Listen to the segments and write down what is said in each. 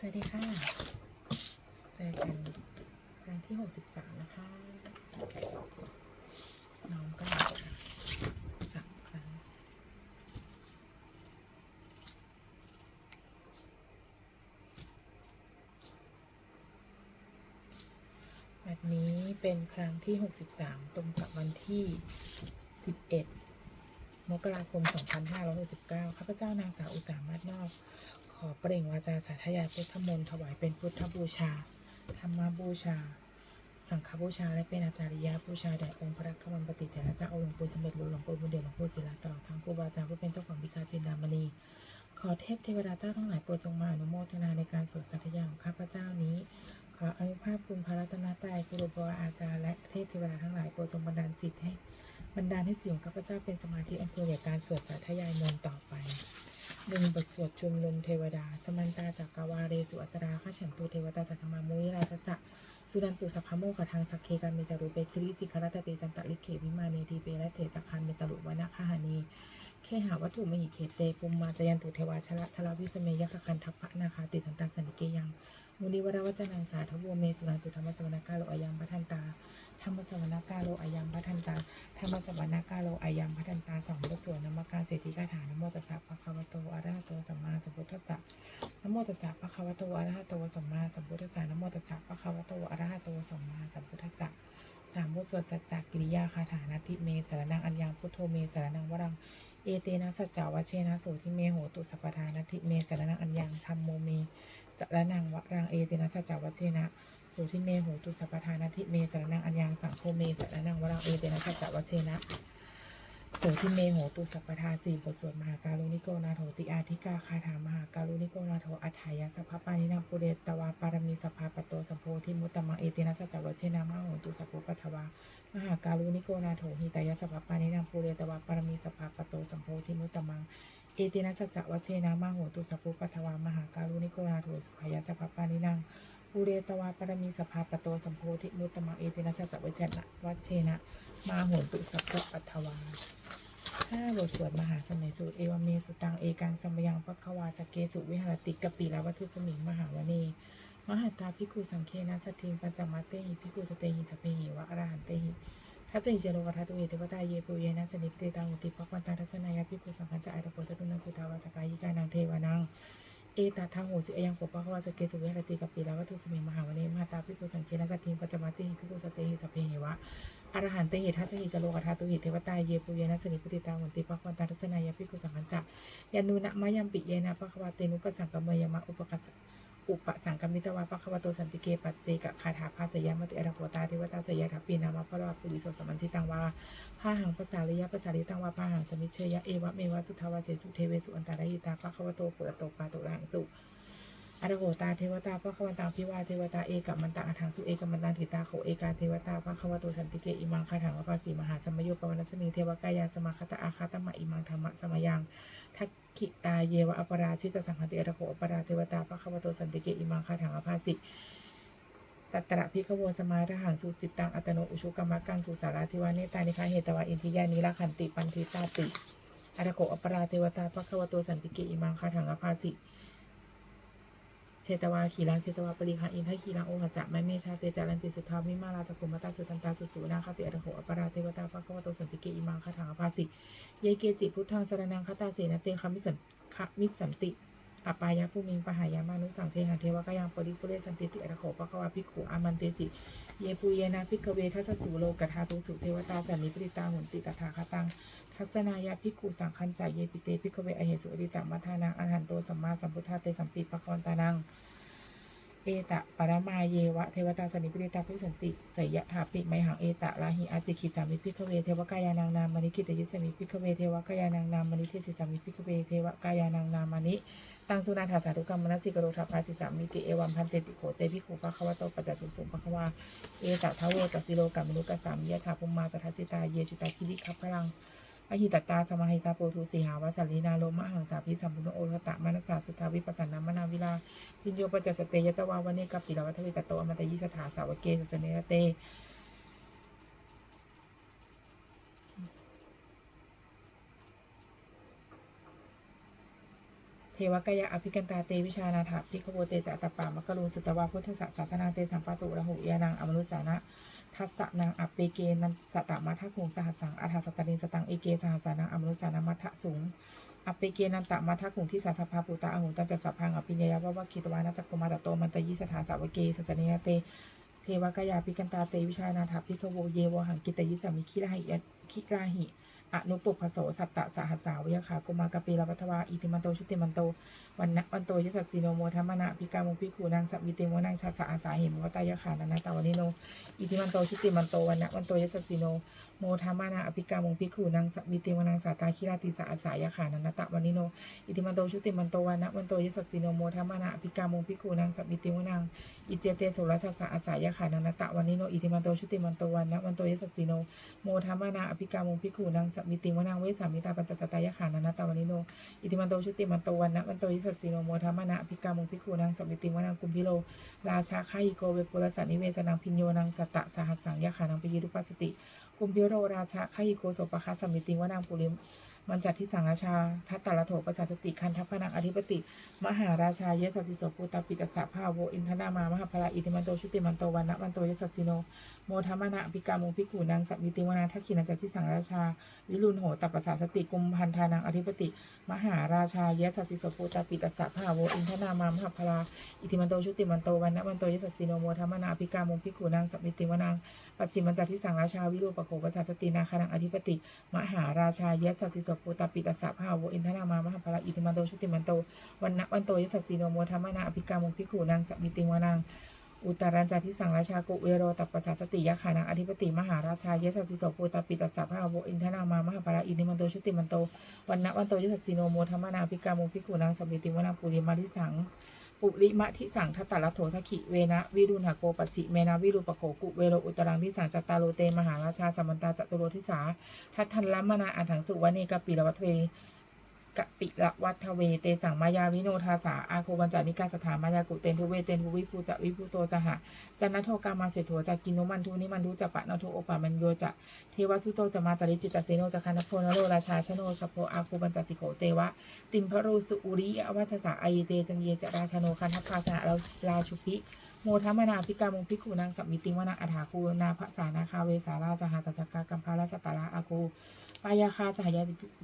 สวัสดีค่ะ เจอกันครั้งที่ 63 นะคะ น้องก็สามครั้งนี้เป็นครั้งที่ 63 ตรงกับวันที่ 11มกราคม 2569 ข้าพเจ้านางสาวอุสามารถนอก ขอเปล่งวาจาสาธยายพุทธมนต์ถวายเป็นพุทธบูชา ธรรมบูชา สังฆบูชา และเป็นอาจาริยบูชาแด่องค์พระคัมภีร์ปฏิเถระเจ้าองค์หลวงปู่สมเด็จหลวงปู่บุญเดชหลวงปู่ศิลาตลอดทั้งครูบาอาจารย์ผู้เป็นเจ้าของวิชาจินดามณี ขอเทพเทวดาเจ้าทั้งหลายโปรดจงมาอนุโมทนาในการสวดสัตยายของข้าพเจ้านี้ขออนุภาพคุณพระรัตนตรัยครูบาอาจารย์และเทพเทวดาทั้งหลายโปรดจงบันดาลจิตให้บันดาลให้จิตของข้าพเจ้าเป็นสมาธิอันควรแก่การสวดสาธยายมนต์ต่อไป หนึ่งบทสวดชุมนุมเทวดา สมันตาจากกาวาเรสุอัตราข้าฉันตุเทวตาสัทธมามุนิราชสะสุดันตุสักขโมขทางสักเคการเมจารุเปคริสิคารตเตจันตะลิเขวิมาเนทีเปและเถจักคันเมตลุวนาคาหานีเคหาวัตถุมหิเขเตปุมมาจยันตุเทวาชละทลาวิสเมยคคันทัพพะนาคาติทันตาสันิเกยังมุนิวรวัจนังสาทโวเมสุนันตุธรรมสวนกาโลอายังพัทันตา ธรรมสวนากาโลอายังพัทันตาธรรมสวนากาโลอายังพัทันตาสองบทสวดนมการเศรษฐีคาถานโมตัสสะภะคะวะโตอะระหะโตสัมมาสัมพุทธัสสะนโมตัสสะภะคะวะโตอะระหะโตสัมมาสัมพุทธัสสะนโมตัสสะภะคะวะโตอะระหะโตสัมมาสัมพุทธัสสะสามบทสวดสัจจกิริยาคาถานาทิเมสารนังอัญญังพุทโธเมสารนังวรังเอเตนะสัจจาวเชนะโสทิเมโหตุสัพพทานาทิเมสารนังอัญญังธรรมโมเมสารนังวรังเอเตนะสัจจาวเชนะ สทิเมโหตุสัพพทานาทิเมสารนังอัญญังสังโฆเมสารนังวรังเอเตนะสัจจาวเชนะโสทิเมโหตุสัพพทาสี่บทสวดมหาการุณิโกนาโถติอาธิกาคาถามหาการุณิโกนาโถอัฏฐายะสัพพปานินังปุเรตวาปารมีสัพพะปโตสัมโพธิมุตตมังเอเตนะสัจจาวเชนะมหโหตุสัพพปทวามหาการุณิโกนาโถหิตายสภพปานินังภูเรตวาปารมีสภาปโตสัมโพธิมุตตมังเอตินัสสจะวัชเชนะมาโหตุสัพพปัทวามหาการุณิโกนาโถสุขายสภพปานินัง ภูเรตวาปรมีสภาปโตสัมโพธิมุตมังเอตินัสสจะวัชเชนะวัชเชนะ มาโหตุสัพพุปัทวาห้าบทสวดมหาสมัยสูตรเอวเมสุตังเอกังสมยังปัคควาสเกสุวิหารติกปิลาวัตุสมิงมหาวเนมหัตตาพิคุสังเคนะสติงปัญจมัตเตหิพิคุสเตหิสเพหิวะอรหันเตหิทัศนิเจโลกทัตุเอเทวตาเยปุเยนะสนิปเตตังอุติปักวันตาทัศนายาพิคุสังคัญจะอัตโปจตุนังสุทาวาสกายิกานังเทวานัง เอตาทังโหสิอยังปปะคะวาสเกสุเวหติกัปปิลาวัตุสมิงมหาวเนมหาตาพิโกสังเคนะสตทิงปัจจมาตเตหิพิโกสเตหิสเพหิวะอรหันเตหิทัศนิเจโลกทัตุหิเทวตาเยปุเยนะสนิปเตตังอุติปะควันตาทัศนายพิโกสังคัญจะยานุนะมายัมปิเยนะปะควาเตนุกสังกมยมะอุปกัสส อุปสังกมิตวาปะคะวะโตสันติเกปัจเจกคาถาภาสยามติอรโหตาเทวตาสยถาปีนามะพระวาปุริโสสมัญจิตังวาพาหังภาษาริยภาษาริตังวาพาหังสมิเชยะเอวะเมวะสุทาวาเจสุเทเวสุอันตารหิตาปะคะวะโตปุระโตปาตุระหังสุ อรโหตาเทวตาพระควันตังพิวาเทวตาเอกัมมันตังอัฏฐังสุเอกัมมันตังถิตาโขเอกาเทวตาพระควะโตสันติเกอิมังคาถังวปาสีมหาสมโยปวนัสมิงเทวกายาสมาคตะอาคาตมะอิมังธรรมะสมยังทักขิตาเยวะอปราชิตสังหติอรโขอปราเทวตาปะควะโตสันติเกอิมังคาถังอภาสิตัตระพิขโวสมาทหังสุจิตตังอัตโนอุชุกรรมกังสุสาราธิวาเนตานิคาเหตวะอินทิยานิละขันติปันทิตาติอรโขอปราเทวตาปะควะโตสันติเกอิมังคาถังอภาสิ เชตวาขีรังเชตวาปริคังอินทขีรังโอหจะไม่เมชาเตจารันติสุทธาวิมาราจักขุมตาสุตันตาสุสุนาคาติอรโหอปราเทวตาปะคะวโตสันติเกอิมังคาถังภาสิเยเกจิพุทธังสรนังคตาเสนเตคามิสันคมิสันติ อปายาภูมิงปหายามานุสังเทหันเทวกยังปริปุเรสันติติอรโขปะควาภิกขุอามันเตสิ เยปูเยนะพิกเวทัสสุโลกทาตุสุเทวตาสันนิปริตาหุนติตถาคตัง ทัศนายาภิกขุสังคัญจายเยปิเตภิกขเวอเหสุอติตมัทานังอรหันโตสัมมาสัมพุทธาเตสัมปิปะคะวันตานัง เอตะปรมาเยวะเทวตาสนิปริตาพิสันติสยะถาปิไมหังเอตะลาหิอาจิขิสามิพิกเวเทวกายานางนามณิกิตยิสมิพิกเวเทวกายานางนามณิเทศิสามิพิกเวเทวกายานางนามณิตังสุนาถาสาธุกรรมมนสิกโรธาภาสิสามิติเอวัมพันเตติโขเตพิโขภะควะโตปัจจสุสุปะควาเอตะทาวโวจัติโลกัมมนุกัสสามยะถาภุมมาตทัสสิตาเยจุตาคิวิคัพพลัง อหิตตาสมาหิตาโปทุสีหาวสัลลีนาโลมะหังสาพิสัมพุโนโอรตะมนัสสาสุทาวิปัสสนามนาวิลาพิญโยปจัสเตยตวาวเนกัปปิลวัทวิตโตอมตยิสถาสาวเกสสเนเต ททวกายะอภิกันตาเตวิชานาถาพิขโวเตจะอัตตปามกะโลสุตวาพุทธศาสนาเตสัมปะตุระหุยานังอมนุสานะทัสสะนังอัปเปเกนันสตมัทคุงสหัสสังอัฏฐสตตรินสตังเอเกสหัสานังอมนุสานามัทสุงอัปเปเกนันตมัทคุงที่สาสภาปุตตะอหุตันจะสัพพังอภิญญาวะวะคิตวานัจกุมาตโตมันตยิสถาสาวเกสสเนยเตเทวกายาปิกันตาเตวิชานาถาพิขโวเยวหังกิตยิสามิคิราหิคิราหิ อนุปุพโสสัตตะสหัสาวิยคากุมากะปีลวัทวาอิติมันโตชุติมันโตวันนะวันโตยสัสสิโนโมทัมมนะพิกามุพิคูนางสัมมิเตโมนางชาสะอาสาเหมวตายขานานตาวันิโนอิติมันโตชุติมันโตวันนะวันโตยสัสสิโนโมทัมมนะอภิกามุพิคูนางสัมมิเตโมนางสาตาคิราติสะอาสายาขานานตาวันิโนอิติมันโตชุติมันโตวันนะวันโตยสัสสิโนโมทัมมนะอภิกามุพิคูนางสัมมิเตโมนางอิเจเตสุรสสะอาสายาขานันตะวันิโนอิติมันโตชุติมันโตวันนะวันโตยสัสสิโนโมทัมมนาอภิกามุพิขูนางสัมมิติวนังเวสามิตาปัญจสตายขานันตาวันิโน อิติมันโตชุติมันโตวันนะวันโตยสัสสีโนโมทัมมนะภิกามุพิขูนางสัมมิติวนังกุมพิโล ราชาคาหิโกเวปุรสานิเวสนังพิญโยนังสัตตะสหัสสังยขานังปิยรุปัสสติ กุมพิโรราชาคาหิโกโสปะคะสัมมิติวนังปุริม มันจัดที่สังราชา ทัตตละโถประสาสติ คันทัพพนังอธิปติ มหาราชา เยสัสสิโสปุตตปิตสสะภาโว อินทนามามหาพลาอิติมันโต ชุติมันโตวันนะวันโตเยสัสสิโน โมทัมมนะปิกามุพิกูนางสัมมิติวนาทักขินันจัจิสังราชา วิรุณโหตัปปสาสติกุมพันธานังอธิปติ มหาราชา เยสัสสิโสปุตตปิตสสะภาโว อินทนามามหาพลาอิติมันโต ชุติมันโตวันนะวันโตเยสัสสิโน โมทัมมนะปิกามุพิกูนางสัมมิติวนาปัจฉิมันจัติสังราชา วิรูปโขปัสสาสตินาคานังอธิปติ มหาราชา เยสัสสิโสปุตตปิตสสะภาโวอินทนามามหาพราอิติมันโตชุติมันโตวันนะวันโตยสัสสีโนโมธรรมนาอภิกามุพิขุนางสมิติวานางอุตรัญจาทิสังราชากุเวโรตัปปสาสติยะขานังอธิปติมหาราชาเยสัสสิโสปุตตปิตัสสะพระโวอินทนามามหาปราอินิมันโตชุติมันโตวันนะวันโตยสัสสีโนโมธรรมนาอภิกามุพิขุนางสมิติวานางปุริมาริสัง ปุริมะทิสังทัตตะละโถทักขิเวนะวิรุณหโกปจิเมนะวิรุปโขกุเวโรอุตรังทิสังจัตตาโลเตมหาราชาสัมมันตาจตุโรทิสาทัทันลัมมนาอันถังสุวเนกปิลวัตเว กะปิละวัฒเวเตสังมายาวิโนทาสาอาโคบัญจานิกาสถามายากุเตนทุเวเตนทุวิภูจะวิภูโตสหะจันนโทกามาเสโถจะกินนุมันทุนิมันทุจะปะนโทโอปามันโยจะเทวสุโตจะมาตริจิตเสโนจะคันโพนโรราชาชโนสโพอาโคบัญจสิโขเจวะ ติมพรูสุอุริอวัชสะอายเตจันเยจะราชโนคันทัพพาสหราราชุพิ โมทัมนาพิกามงพิกุนางสัมมิติวนาอัฏฐาคูนาภสานาคาเวสาราสหตจักกากัมพาลสตาราอากูปายาคาสหา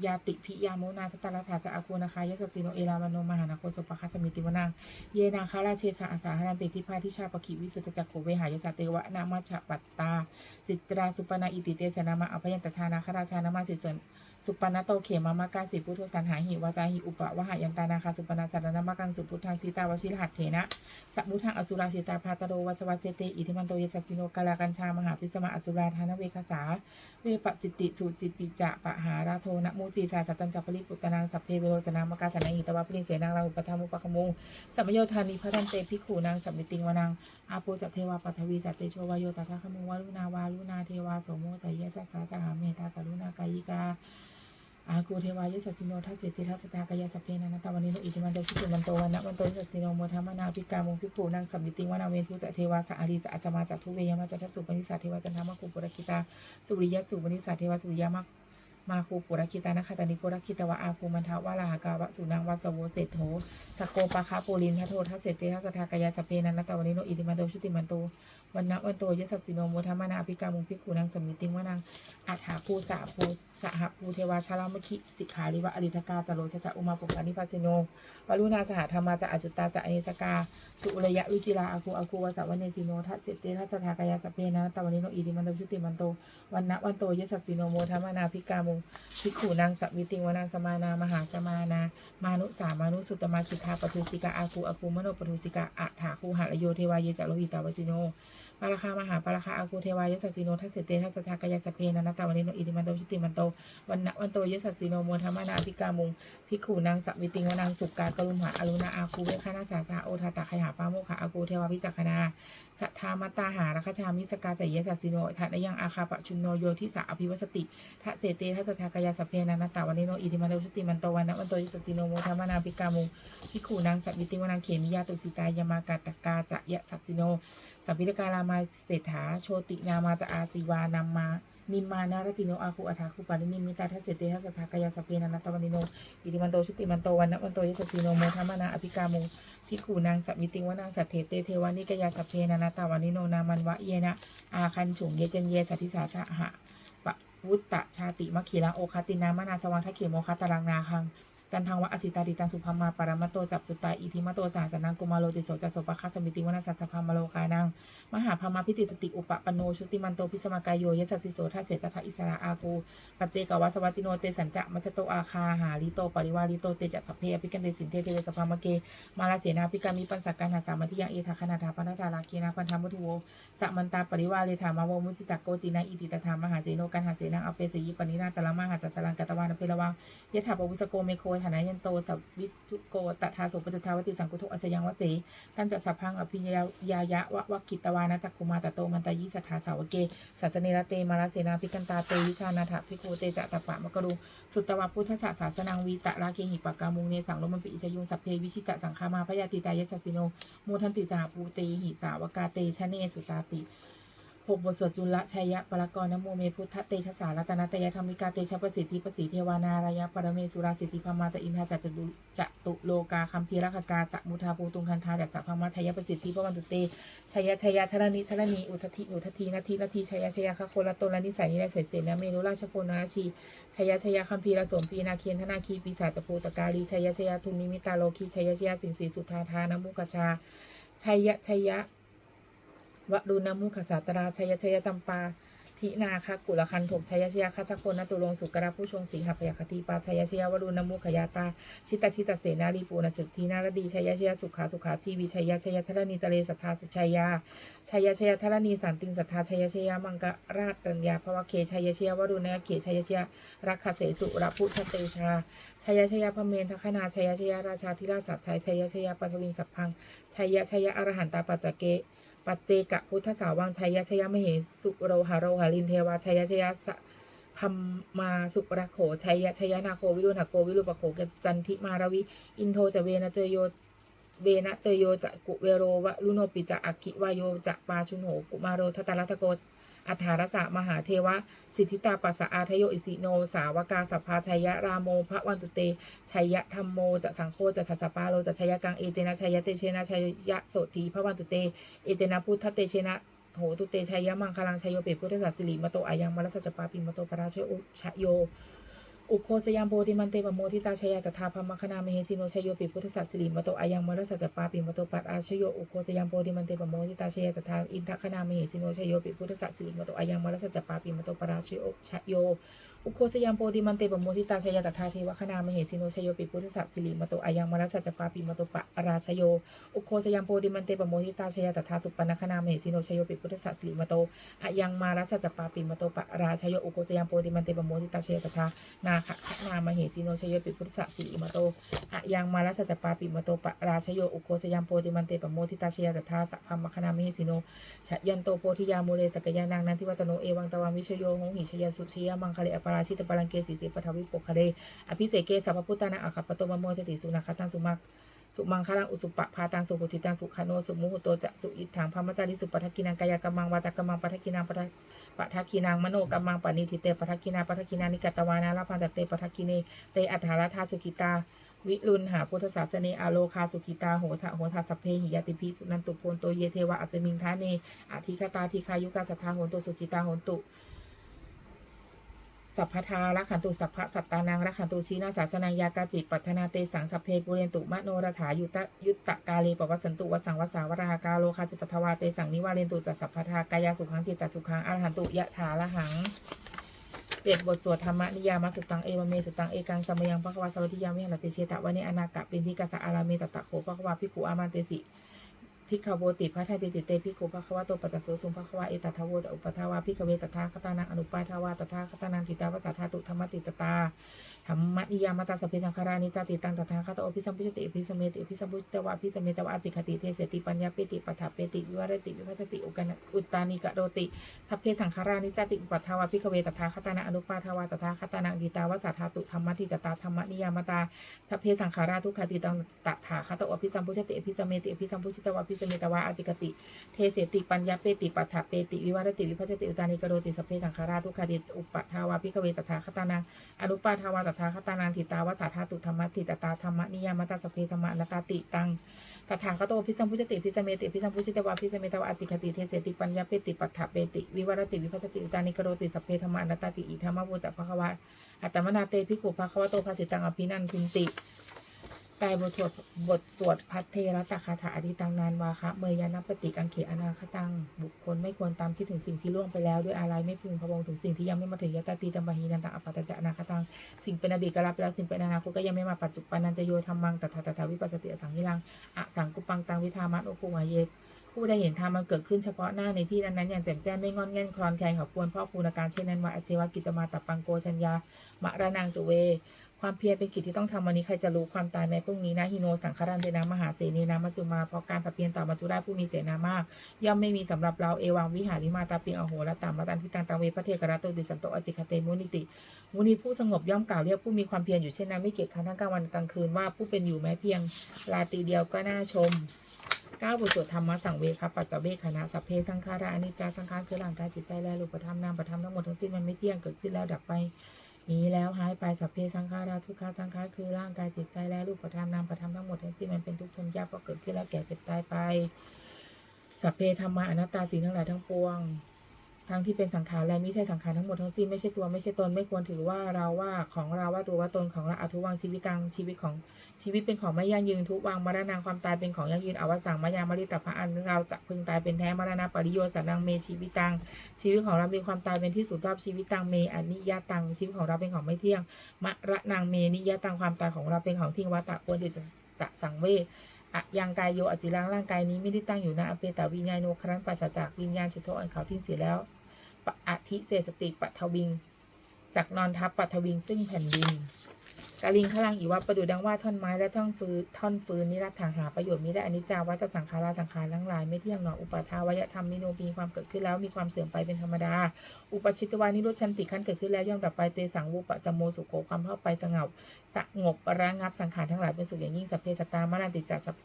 ยาติพิยามุนาทตาลถาจะอากูนาคายสสิโนเอรามโนมหานาโคสุปะคาสมิติวนังเยนาคาราเชสาอาสาหรันติทิพาทิชาปคิวิสุตจักโขเวหายสเตวะนามาชะปัตตาจิตราสุปนาอิติเตสนามาอภยันตทานาคราชานามาสิเสนสุปนาโตเขมามากาสิพุทโธสันหาหิวาจาหิอุปะวหายันตานาคาสุปนาสารนามากังสุพุทธังสีตาวชิรหัตเถนะสัมุทังอสุราสิตาพาตโรวัสวาเสเตอิทิมันโตเยสัจจิโนกาลากัญชามหาพิสมาอสุราธานเวคสา เวปจิตติสุจิตติจะปะหาราโทนะมูจีสาสัตตัญจัปริปุตตนางสัพเพเวโรจนามกาสนาหิตวะปริเสนางราหุปธรรมุปะคมุงสัมโยธานิพระดันเตพิกขูนางสัมมิติงวานางอาโปจัตเทวาปัทวีสัตเตโชวายโยตถาคมุงวารุณาวารุณาเทวาโสโมจยะสัสสาสหาเมตตากรุณากายิกา อากูเทวายสัสสิโนทัสเสติทัสสตากายสัพเพนันตวันนิโนอิติมันโตชิตุมันโตวันนะมันโตสัสสิโนโมทามมนาภิกามุงพิกูนางสัมมิติวนาเวทุจะเทวาสะอาริจะอสมาจัตุเวยมาจัตสุปนิสัตเทวาจันทามาคุปุรกิตาสุริยสุปนิสัตเทวาสุริยะมะ มาคูปุรกิตานะคตานิปุรกิตวะอาคูมันทวะลาหากาวะสุนังวาสโวเศโธสโกปะคะปูลินทะโททัสเสติทัสทากายสัพเพนันตวันนิโนอิติมันโตชุติมันโตวันนะวันโตยสัสสิโนโมทัมมนาอภิกามุพิกูนางสมิติงวานางอัฏฐาภูสะภูสหภูเทวาชาลามคิสิกขาริวะอริทกาจโรชจะอุมาปุปานิพัสสิโนวรุณาสหธรรมาจะอจุตตาจะอเนสกา สุระยะวิจิราอาคูอาคูวสวันเนสิโนทัสเสตเตทัสทากายาสเพนะตวันนิโนอิติมันโตชุติมันโตวันนะวันโตยสัสสิโนโมทัมมนาภิกามุงภิกขุนางสัวิติงวานางสมานามหาสมานา มานุสามานุสุตมาคิทาปทุสิกาอาคูอาคูมโนปทุสิกาอัฐาคูหะระโยเทวายจะโลหิตาวสิโนปาราคามหาปาราคาอากูเทวายสัสสิโนทัสเสเตทัสทากายาสพเพนะนตวันิโนอิติมันโตชุติมันโตวันนะวันโตยสัสสิโนโมทัมมนาภิกามุงภิกขุนางสัวิติงวนางสุกากรุมหาอรุณาอาคูเวคานาสาสาโอทาตาขยาปาโมขะอากูเทวาวิจักขณาสัทธามตาหาราคชามิสกาจยสัสสิโนทัตยังอาคาปะชุนโนโยทิสาอภิวสติทัสเสเตทัสสทากายาสพเพนะนตาวันนิโนอิติมันโตชุติมันโตวันนะวันโตยสัสสิโนโมทัมมานาภิกามุงภิขุนางสัวิติงวนางเขมิยาตุสิตายามากาตกาจะยะสัสิโนสัพพิตการามาเศรษฐาโชตินามาจะอาศิวานามานิมมานารติโนอาคูอัฏฐาคูปานินิมิตาทัสเสเตทัสสะทากายาสพเพนันตวันนิโนอิติมันโตชุติมันโตวันนวันโตยัสสีโนโมทัมมนาอภิกามุพิขูนางสัมมิติวานางสัตเถเตเทวานิกยาสพเพนันตวันนิโนนามันวะเยนะอาคันฉุงเยเจนเยสัทธิสาจะหะ วุตตะชาติมะขีละโอคตินามนาสวังทะเขโมคาตารังนาคัง จันทังวะอสิตาดิตังสุภามาปรมตโตจับปุตาอิทิมโตสาสนังกุมาโลติโสจัสโสปะคัสมิติวนาสัสสะพามโลกานังมหาพามาพิติตติอุปปโนชุติมันโตพิสมากายโยยสัสสิโสทัสเสตถะอิสระอากูปัจเจกวัสวัติโนเตสัญจะมัชโตอาคาหาลิโตปริวาริโตเตจัสสพเพอภิกันเตสินเทเทเวสภามเกมาลาเสนาภิกามิปันสักการหาสามัติยังเอทาคณาถาปนธาราคีนาพันธมุทุโวสัมมันตาปริวาเลธามาวมุสิตะโกจินาอิติตถามหาเสโนกันหาเสนังอเปสยิปนินาตละมหาจัสสลังกัตวานเพลวังยะถาปวุสโกเมโคฐานายันโตสัพวิจุโกตถาโสปจุทาวติสังกุทุอัสยังวเสตันจะสัพพังอภิญญายายะวะวะกิตวานะจักกุมาตโตมันตายิสัทธาสาวเกสัสเนรเตมาลาเสนาภิกันตาเตวิชานาถภิกขุเตจะตะปะมะกรุสุตตวะพุทธศาสาสนังวีตะราเคหิปากามุงเนสังโลมันปิอิชยุงสัพเพวิชิตะสังฆามาพยาติตายสสสิโนโมทันติสหภูเตหิสาวกาเตชะเนสุตาติ หกบทสวดจุลชัยยะปรกรนโมเมพุทธเตชะสารัตนาตยธรรมิกาเตชะประสิทธิประสิทธิเทวานารายะปรเมสุราสิทธิพมาจะอินทาจัจจุจะตุโลกาคัมพีรคกาสมุทาภูตุงคันคาดัสสะพมาชัยยะประสิทธิพวันตุเตชัยยะชัยยะธรณีธรณีอุทธิอุทธีนาทีนาทีชัยยะชัยยะคะโคละตนละนิสัยนิได้เสเสนเมรุราชโพนาราชีชัยยะชัยยะคัมพีรสมปีนาเคียนธนาคีปีศาจภูตกาลีชัยยะชัยยะทุนนิมิตาโลคีชัยยะชัยยะสิงสีสุธาทานมุกชาชัยยะชัย ยะวรุณมุขสาตราชัยชัยจำปาทินาคกุลคันถกชัยชยคัจคนนตุลงสุกราผู้ชงสีหพยคติปาชัยชยวรุณมุขยาตา ชิตาชิตาเสนาลีปูนสึกทีนารดีชัยชยสุขาสุขาชีวิชัยชัยธรณีตะเลสัทธาสุชัยยาชัยชัยธรณีสันติงสัทธาชัยชยมังกราชตัญญาภวเคชัยชยวรุณยเขชัยชยรักขเสสุระพุชเตชาชัยชยพเมนทคนาชัยชยราชาธิราชสัจชัยชัยชยปัทวินสัพพังชัยชัยอรหันตาปัจเก ปัจเจกะพุทธสาวังชัยชยมเหสุโรหโรหลินเทวาชัยชยสพัมมาสุปรโขชัยชยนาโควิรุณหโกวิรุปโขกจันทิมารวิ อินโทจะเวนะเจโยเวนะเตโยจะกุเวโรวะลุโนปิจะอักขิวายโยจะปาชุนโหกุมาโรทัตตารัตโก อัฏฐารสะมหาเทวะ สิทธิตาปัสสะอาทโยอิสิโน สาวกาสัพพาชัยยะรามโมพระวันตุเตชัยยะธรรมโมจะสังโฆจะทัสปาโลจะชัยยะกังเอเตนะชัยยะเตเชนะชัยยะโสธีพระวันตุเต เอเตนะพุทธเตเชนะโหตุเตชัยยะมังคลังชัยโยเปพุทธศาสิริมโตอายังมรสจปาปิมโตปราชโยชโย อุโคสยามโพธิมันเตปโมทิตาชยาตถาพมคณามเหสิโนชยโยปิพุทธสัสสิริมโตอายังมรสจปาปิมโตปัตอาชโยอุโคสยามโพธิมันเตปโมทิตาชยาตถาอินทคณามเหสิโนชยโยปิพุทธสัสสิริมโตอายังมรสจปาปิมโตปราชโยชโยอุโคสยามโพธิมันเตปโมทิตาชยาตถาเทวคณามเหสิโนชยโยปิพุทธสัสสิริมโตอายังมรสจปาปิมโตปราชโยอุโคสยามโพธิมันเตปโมทิตาชยาตถาสุปปนคณามเหสิโนชยโยปิพุทธสัสสิริมโตอายังมารสจปาปิมโตปราชโยอุโคสยามโพธิมันเตปโมทิตาชยาตถานาคะคะนามเหสีโนชโยปิพุทธะสีอิมโตอะยังมาลสัจจปาปิมโตปะราชโยอุโคสยามโพติมันเตปโมทิตาชยาตถาสัพพมคณามเหสีโนชยันโตโพธิยามุเลสกยานางนันทิวัตโนเอวังตวังวิชโยหงหิชยสุชยมังคเลอปราชิตปรังเกสีสิปทวิปกคเลอภิเสเกสัพพุตตานาอัคคปโตมโมทติสุนาคตังสุมัก สุมังคลังอุสุปะพาตังสุหุติตังสุขโนสุมุหุโตจะสุอิทังพมจาริสุปทักกินังกายกรรมังวาจากรรมังปทักกินังปทักปทักกินังมโนกรรมังปณิทิเตปทักกินาปทักกินานิกตวานาลาพันตเตปทักกิเนเตอัฏฐารธาสุกิตา วิรุณหาพุทธศาสเนอาโลคาสุกิตาโหทะโหทาสัพเพหิยติพิสุนันตุโพนโตเยเทวะอัจมิงทาเนอาทิคตาทิคายุกาสัทธาโหนตุสุกิตาโหนตุ สัพพทาระขันตุสัพพะสัตตานังระขันตุชีนาสาสนังยากาจิปัฒนาเตสังสัพเพปุเรนตุมะโนรถายุตยุตตะกาเลปวัสันตุวสังวสาวราหากาโลคาจิปทวาเตสังนิวาเรนตุจัสสัพพทากายาสุขังจิตตสุขังอรหันตุยะถาละหังเจ็ดบทสวดธรรมนิยามสุตังเอวเมสุตังเอกังสมยังพระควาสวัสดิยามิหันติเชตะวันเนอนาคเป็นที่กัสสะอาราเมตตะโขพระควาพิกุอามันเตสิ พิกขโวติพระไทยติติเตพิกขุภควะโตปัจจโสสุภควะเอตัทวจะอุปทาวาพิกเวตถาคตานังอนุปาทาวาตถาคตานังทิตาวาสาธาตุธรรมติตตาธรรมนิยามตาสพเพสังขารานิจติตังตถาคตโอภิสัมพุชติอภิสเมติอภิสัมพุชตวะภิสเมตวะอจิคติเทเสติปัญญาเปติปัฏฐเปติวิวรติวิภัสติอุกนอุตตานิกะโดติสัพเพสังขารานิจติอุปทาวาพิกเวตถาคตานังอนุปาทาวาตถาคตานังทิตาวาสาธาตุธรรมติตตาธรรมนิยามตาสัพเพสังขาราทุกขติตังตถาคตโอภิสัมพุชติอภิสเมติอภิสัมพุชตวะภิสเมตวาอจิกติ เทเสติปัญญาเปติปัฏฐเปติวิวัตติวิพัชติอุตานิกโรติสเพสังขาราทุกขติอุปทาวาพิกเวตถาคตานังอนุปาทาวาตถาคตานังทิตาวตถาตุธรรมติตตาธรรมนิยามตาสเพธรรมนัตตาติตังตถาคตโตพิสัมพุจติพิสัมเมติพิสัมพุจิตวาพิสเมตวาอจิกติเทเสติปัญญาเปติปัฏฐเปติวิวัตติวิพัชติอุตานิกโรติสเพธรรมนัตตาติอิธรรมบุจักภควาอัตตมนาเตภิกขุภควโตภาสิตังอภินันทินติ แปลบทสวดบทสวดพัทเทระตคาถาอธิตังนานวาคะเมยานปฏิกังเขอนาคตัง บุคคลไม่ควรตามคิดถึงสิ่งที่ล่วงไปแล้ว ด้วยอะไรไม่พึงพะวงถึงสิ่งที่ยังไม่มาถึงยตาตีตัมบาฮีนันตังอปัตตจะนาคตัง สิ่งเป็นอดีตก็รับแล้วสิ่งเป็นอนาคตก็ยังไม่มาปัจจุบันนันจะโยธรรมังตถาตถาวิปัสสติอสังหิรังอสังกุปังตังวิธามัตโอคุมาเยผู้ได้เห็นธรรมมันเกิดขึ้นเฉพาะหน้าในที่นั้นๆอย่างแจ่มแจ้งไม่งอนแง่นคลอนแคลนขอบควรพ่อคูณการเช่นนั้นว่าอเจวกิจมาตับปังโกชัญญามะระนังสุเว ความเพียรเป็นกิจที่ต้องทำวันนี้ใครจะรู้ความตายแม้พรุ่งนี้นะฮิโนสังคารันเดนะมหาเสนีนะมัจจุมาเพราะการผัดเพียรต่อมัจจุราชผู้มีเสนามาก ย่อมไม่มีสำหรับเราเอวังวิหาริมาตาปิงอโหและตามมาตันทิตังตังเวพระเทกรัตโตติสันโตอจิคเตมุนิติ มุนีผู้สงบย่อมกล่าวเรียกผู้มีความเพียรอยู่เช่นนั้นไม่เกียจคร้านทั้งกลางวันกลางคืนว่าผู้เป็นอยู่แม้เพียงลาตรีเดียวก็น่าชมก้าวบทสวดธรรมะสังเวคปัจจเวคณะสัพเพสังขาราอนิจจาสังขารคือร่างกายจิตใจและรูปธรรมนามธรรมทั้งหมดทั้งสิ้นมันไม่เที่ยงเกิดขึ้นแล้วดับไป มีแล้วหายไปสัพเพสังขาราทุกขาสังขารคือร่างกายจิตใจและรูปธรรมนามธรรมทั้งหมดทั้งสิ้นมันเป็นทุกข์ทนยากเพราะเกิดขึ้นแล้วแก่เจ็บตายไปสัพเพธรรมะอนัตตาสิ่งทั้งหลายทั้งปวง ทั้งที่เป็นสังขารและไม่ใช่สังขารทั้งหมดทั้งสิ้นไม่ใช่ตัวไม่ใช่ตนไม่ควรถือว่าเราว่าของเราว่าตัวว่าตนของเราอทุวังชีวิตตังชีวิตของชีวิตเป็นของไม่ยั่งยืนทุกวังมรณะความตายเป็นของยั่งยืนอวสังมายามริตพะอันเราจะพึงตายเป็นแท้มรณะปริโยสานังเมชีวิตตังชีวิตของเรามีความตายเป็นที่สุดรอบชีวิตตังเมอนิยตังชีวิตของเราเป็นของไม่เที่ยงมรณะเมนิยตังความตายของเราเป็นของทิ้งวัตตะควรที่จะจะสังเวชอะยังกายโยอจิรังร่างกายนี้ไม่ได้ตั้งอยู่ณอเปตาวิญญาณโนครั้นปัสสจากวิญญาณชุดโทอันเขาทิ้งเสียแล้ว อธิเสสติปัทวิง จากนอนทับปัทวิงซึ่งแผ่นดินกาลิงขลังอีว่าประดุดังว่าท่อนไม้และท่อนฟืนท่อนฟืนนิรัตถางหาประโยชน์มิได้อนิจจาวัตสังขาราสังขารทั้งหลายไม่เที่ยงหนออุปาทาวยธรรมมิโนมีความเกิดขึ้นแล้วมีความเสื่อมไปเป็นธรรมดา อุปชิตวานิโรธชันติขั้นเกิดขึ้นแล้วย่อมดับไปเตสังวูปะสมโมสุโขความเข้าไปสงบสงบระงับสังขารทั้งหลายเป็นสุขอย่างยิ่งสัพเพสตามรณติจัก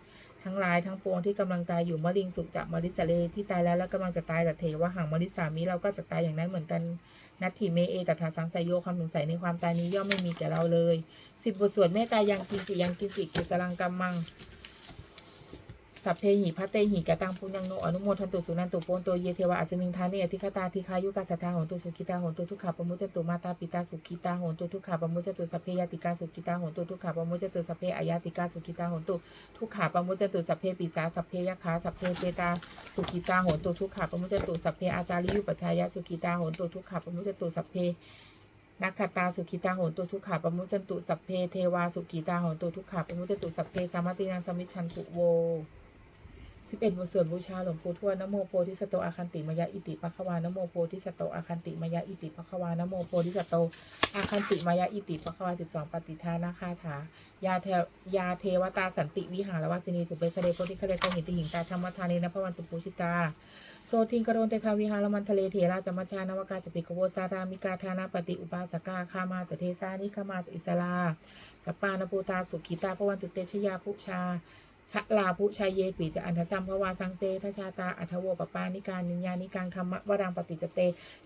ทั้งหลายทั้งปวงที่กำลังตายอยู่มะลิงสุขจะมริสเลที่ตายแล้วแล้วกำลังจะตายแต่เทวะหังมริสามิเราก็จะตายอย่างนั้นเหมือนกันนัตถิเมเอตถาสังสยโยความสงสัยในความตายนี้ย่อมไม่มีแก่เราเลยสิบบทสวดเมตตายังกินจิยังกินจิกุสลังกัมมังสัพเพหิพัตเตหิกะตังปุญญังโนอนุโมทันตุสุนันตุโปนโตเยเทวะอัสมิงทาเนอธิคตาทิคายุกัสสทาโหนตุสุขิตาโหนตุทุกขาปมุจจตุมาตาปิตาสุขิตาโหนตุทุกขาปมุจจตุสัพเพยติกาสุขิตาโหนตุทุกขาปมุจจตุสัพเพอายาติกาสุขิตาโหนตุทุกขาปมุจจตุสัพเพปิสาสัพเพยคาสัพเพเปตาสุขิตาโหนตุทุกขาปมุจจตุสัพเพอาจาริยุปัชายะสุขิตาโหนตุทุกขาปมุจจตุสัพเพ นักขตาสุขิตาโหนตุทุกขาปมุจจันตุสัพเพเทวาสุขิตาโหนตุทุกขาปมุจจันตุสัพเพสามัตินังสมิชชันตุโว สิบเอ็ดบทสวดบูชาหลวงปู่ทวดนโมโพธิสตโตอาคันติมายะอิติปะควานโมโพธิสตโตอาคันติมายะอิติปะควานโมโพธิสตโตอาคันติมายะอิติปะควาสิบสองปฏิทานาคาถายาเทยาเทวตาสันติวิหารวัสินีสุเปคะเดโพธิคะเดโกหิติหิงตาธรรมทานีนภวันตุปูชิตาโซทิงกโรนเตทาวิหารมันทะเลเทราจมัชานวกาจปิกโวสารามิกาธานาปฏิอุปาสกาคามาจเทสานิคามาจอิสลาสปปานปูตาสุขิตาพวันตุเตชยาภุชา ชะลาภุชายเยปีจะอันทจัมภวาสังเตทชาตาอัทโวปปานิการนิญญานิกังธรรมวรังปฏิจเต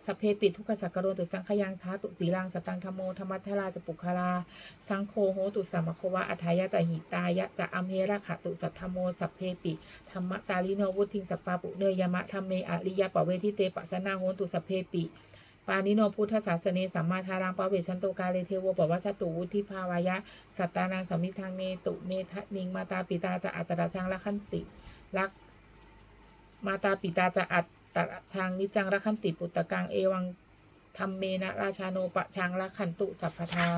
สัพเพปิทุกขสักกโรตุสังขยังทาตุจีรังสตังธรรมโมธรรมัทธราจปุคาราสังโฆโหตุสัมมโควะอัทายะจะหิตายะจะอัมเฮระขะตุสัทธโมสัพเพปิธรรมจาริโนวุทิงสัปปาปุเนยยมะธรรมเมอริยปะเวทิเตปะสนาโหตุสัพเพปิ ปานิโนพุทธศาสเนสัมมาทารังปเวชันโตกาเลเทโวปวัสสตุวุธิภาวายะ สัตตานังสมมิทังเนตุเมทะนิงมาตาปิตาจะอัตตราชังละขันติรักมาตาปิตาจะอัตตราชังนิจังละขันติปุตตะกังเอวังธรรมเมนะราชาโนปะชังละขันตุสัพพทา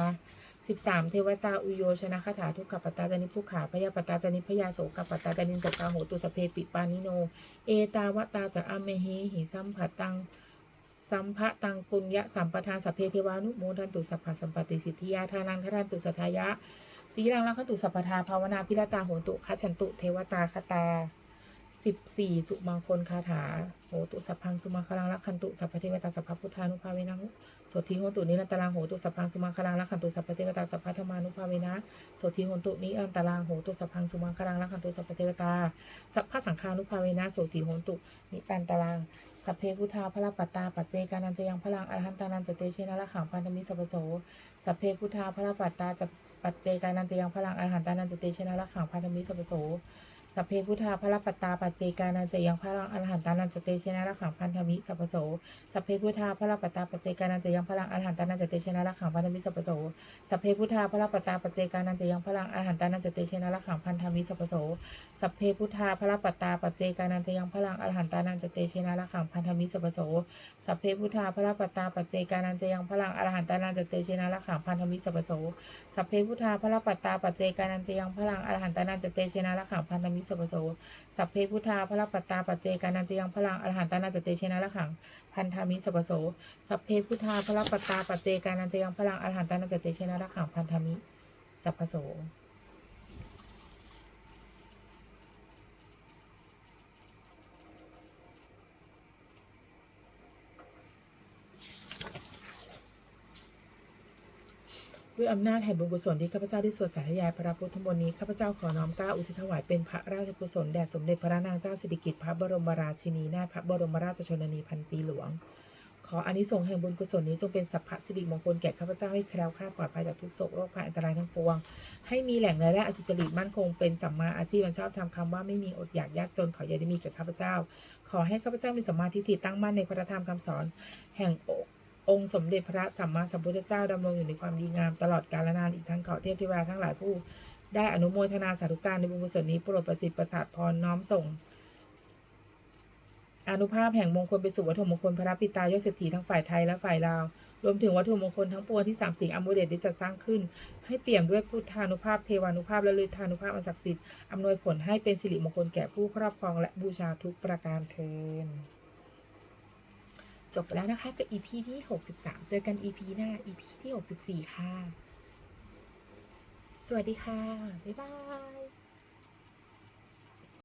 สิบสามเทวตาอุโยชนะคาถาทุกขปตาจานิทุกขาพยาปตาจานิพยาโสกปตาจานิสัตตาโหตุสเพปิปานิโน เอตาวตาจะอเมหิหิสัมผัตัง สัมภะตังปุญญะสัมปทานสัพเพเทวานุโมทันตุสัพพะสัมปติสิทธิยาทานังทันตุสัทายะสีรังลักขตุสัพพทาภาวนาพิรตาโหตุคัจฉันตุเทวตาคตาสิบสี่สุมังคลคาถาโหตุสัพพังสุมังคลังลักขันตุสัพพเทวตาสัพพพุทธานุภาเวนะโสธิโหตุนิรันตรังโหตุสัพพังสุมังคลังลักขันตุสัพพเทวตาสัพพธรรมานุภาเวนะสธิโหตุนิรันตรังโหตุสัพพังสุมังคลังลักขันตุสัพพเทวตาสัพพสังฆานุภาเวนะโสธิโหตุนิรันตรัง สัพเพพุทธาพระปัตตาปัจเจกานันจะยังพลังอรหันตานันจะเตเชนะละขังพันธมิสัพโสสัพเพพุทธาพระปัตตาจะปัจเจกานันจะยังพลังอรหันตานันจะเตชนะละขังพันธมิสัพโสสัพเพพุทธาพระปัตตาปัจเจกานันจะยังพลังอรหันตานันจะเตชนะละขังพันธมิสัพโสสัพเพพุทธาพระปัตตาปัจเจกานันจะยังพลังอรหันตานันจะเตชนะละขังพันธมิสัพโสสัพเพพุทธาพระปัตตาปัจเจกานันจะยังพลังอรหันตานันจะเตชนะละขังพันธมิสัพโสสัพเพพุทธาพระปัตตาปัจเจกานันจะยังพลังอรหันตานันจะเตชนะละขังพันธมิสัพโส สัพเพพุทธาพระปัตตาปัจเจกานันจะยังพลังอรหันตานันจะเตชนะละขังพันธมิสัพโส สัพเพพุทธาพระปัตตาปัจเจกานันจะยังพลังอรหันตานันจะเตชนะละขังพันธมิสัพโส สัพเพพุทธาพระปัตตาปัจเจกานันจะยังพลังอรหันตานันจะเตชนะละขังพันธมิสัพโส สัพเพพุทธาพระปัตตาปัจเจกานันจะยังพลังอรหันตานันจะเตชนะละขังพันธมิสัพพโส ด้วยอำนาจแห่งบุญกุศลที่ข้าพเจ้าได้สวดสาธยายพระพุทธมนต์นี้ข้าพเจ้าขอน้อมกล้าอุทิศถวายเป็นพระราชกุศลแด่สมเด็จพระนางเจ้าสิริกิติ์พระบรมราชินีนาถพระบรมราชชนนีพันปีหลวง ขออานิสงส์แห่งบุญกุศลนี้จงเป็นสัพพะสิริมงคลแก่ข้าพเจ้าให้แคล้วคลาดปลอดภัยจากทุกโศกโรคภัยอันตรายทั้งปวง ให้มีแหล่งรายได้อสุจริตมั่นคงเป็นสัมมาอาชีพอันชอบทำคำว่าไม่มีอดอยากยากจนขออย่าได้มีแก่ข้าพเจ้า ขอให้ข้าพเจ้ามีสัมมาทิฏฐิตั้งมั่นในพระธรรมคำสอน แห่ง องค์สมเด็จพระสัมมาสัมพุทธเจ้าดำรงอยู่ในความดีงามตลอดกาลนานอีกทั้งขอเทพเทวดาทั้งหลายผู้ ได้อนุโมทนาสาธุการในบุญกุศลนี้โปรดประสิทธิ์ประสาทพรน้อมส่งอนุภาพแห่งมงคลไปสู่วัตถุมงคลพระปิตายศเศรษฐีทั้งฝ่ายไทยและฝ่ายลาว รวมถึงวัตถุมงคลทั้งปวงที่สามสิ่งอมเดชได้จัดสร้างขึ้น ให้เปี่ยมด้วยพุทธานุภาพเทวานุภาพและฤทธานุภาพอันศักดิ์สิทธิ์อำนวยผลให้เป็นสิริมงคลแก่ผู้ครอบครองและบูชาทุกประการเทิน จบไปแล้วนะคะกับ EP ที่ 63 เจอกัน EP หน้า EP ที่ 64 ค่ะ สวัสดีค่ะ บ๊ายบาย